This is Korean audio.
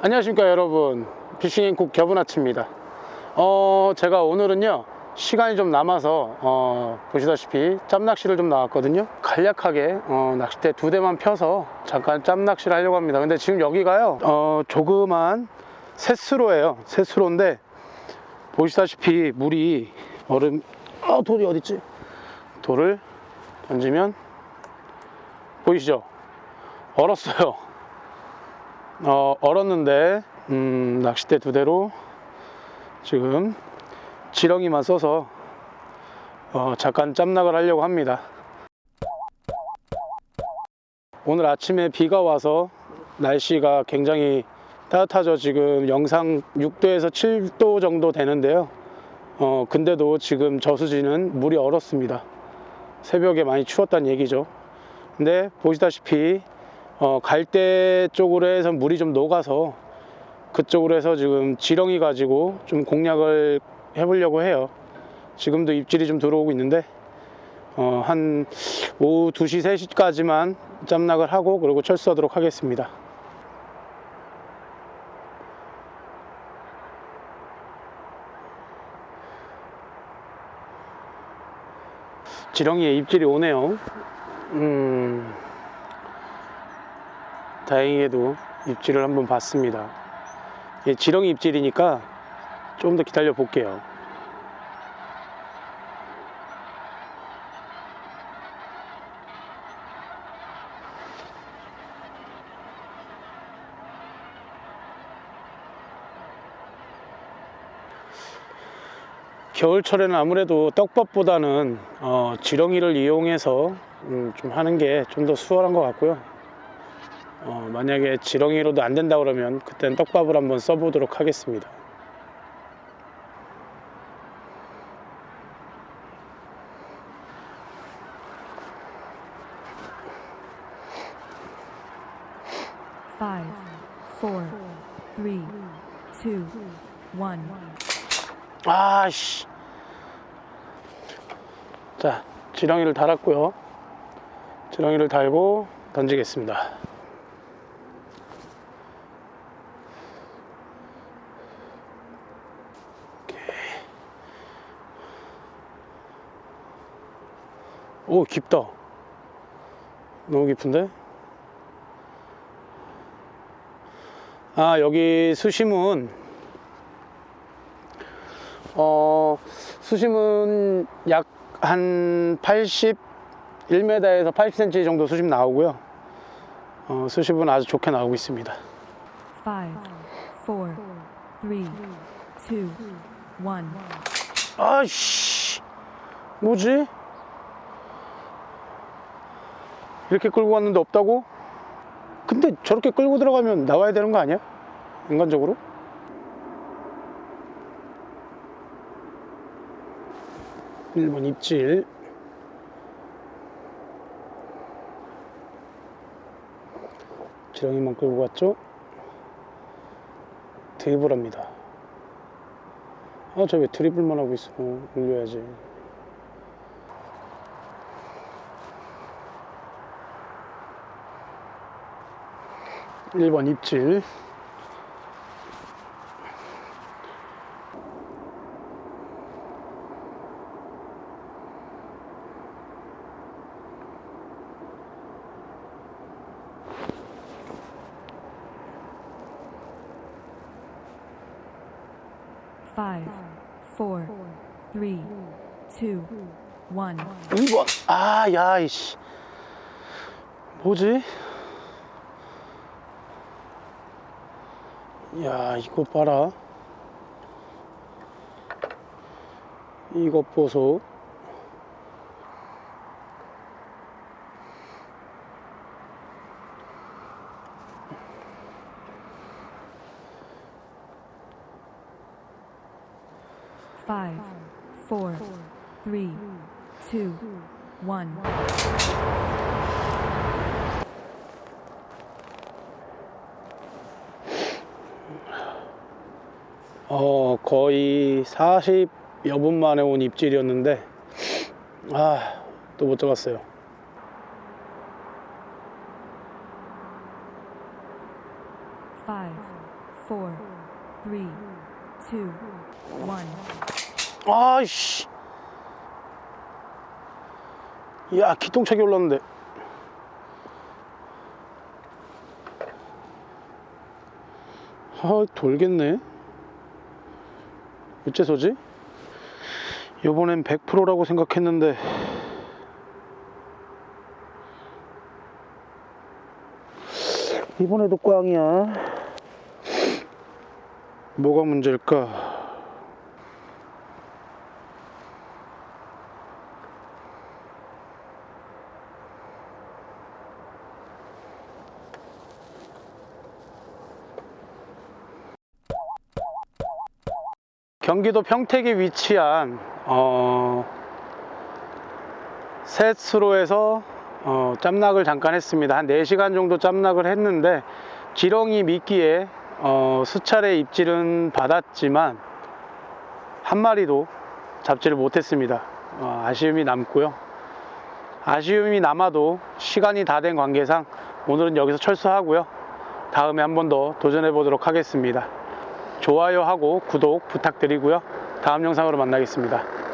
안녕하십니까 여러분. 피싱앤쿡 겨분아치입니다. 어 제가 오늘은요 시간이 좀 남아서 어, 보시다시피 짬낚시를 좀 나왔거든요. 간략하게 어, 낚싯대 두 대만 펴서 잠깐 짬낚시를 하려고 합니다. 근데 지금 여기가요 어, 조그만 새수로예요. 새수로인데 보시다시피 물이 얼음 아 돌이 어딨지? 돌을 던지면 보이시죠? 얼었어요 어, 얼었는데 음, 낚싯대 두 대로 지금 지렁이만 써서 어, 잠깐 짬낚을 하려고 합니다. 오늘 아침에 비가 와서 날씨가 굉장히 따뜻하죠. 지금 영상 6도에서 7도 정도 되는데요. 어, 근데도 지금 저수지는 물이 얼었습니다. 새벽에 많이 추웠다는 얘기죠. 근데 보시다시피 어, 갈대 쪽으로 해서 물이 좀 녹아서 그쪽으로 해서 지금 지렁이 가지고 좀 공략을 해보려고 해요. 지금도 입질이 좀 들어오고 있는데 어, 한 오후 2시, 3시까지만 짬낙을 하고 그리고 철수하도록 하겠습니다. 지렁이에 입질이 오네요. 음, 다행히도 입질을 한번 봤습니다. 이게 지렁이 입질이니까 좀더 기다려 볼게요. 겨울철에는 아무래도 떡밥보다는 어, 지렁이를 이용해서 음, 좀 하는 게 좀 더 수월한 것 같고요. 어, 만약에 지렁이로도 안 된다 그러면 그땐 떡밥을 한번 써보도록 하겠습니다. Five, four, three, two, one. 아씨. 자, 지렁이를 달았고요. 지렁이를 달고 던지겠습니다. 오, 깊다. 너무 깊은데? 아, 여기 수심은 어, 수심은 약 한 81m에서 80cm 정도 수심 나오고요. 어, 수심은 아주 좋게 나오고 있습니다. Five, four, three, two, one. 아이씨, 뭐지? 이렇게 끌고 왔는데 없다고? 근데 저렇게 끌고 들어가면 나와야 되는 거 아니야? 인간적으로? 일번 입질 지렁이만 끌고 갔죠? 드리블 합니다 아, 저 왜 드리블만 하고 있어? 올려야지. 일번 입질. Five, four, three, two, one. 2번. 아, 야, 이씨. 뭐지? 야, 이거 봐라. 이것 보소. Five, four, three, two, one. 어, 거의 40여 분 만에 온 입질이었는데, 아, 또 못 잡았어요. Five, four, three, two, one. 아이씨. 야, 기똥차게 올랐는데. 아, 돌겠네. 어째서지? 이번엔 100%라고 생각했는데. 이번에도 꽝이야. 뭐가 문제일까? 경기도 평택에 위치한 어, 셋스로에서 어, 짬낙을 잠깐 했습니다. 한 4시간 정도 짬낙을 했는데 지렁이 미끼에 어, 수차례 입질은 받았지만 한 마리도 잡지를 못했습니다. 어, 아쉬움이 남고요. 아쉬움이 남아도 시간이 다 된 관계상 오늘은 여기서 철수하고요. 다음에 한 번 더 도전해 보도록 하겠습니다. 좋아요하고 구독 부탁드리고요. 다음 영상으로 만나겠습니다.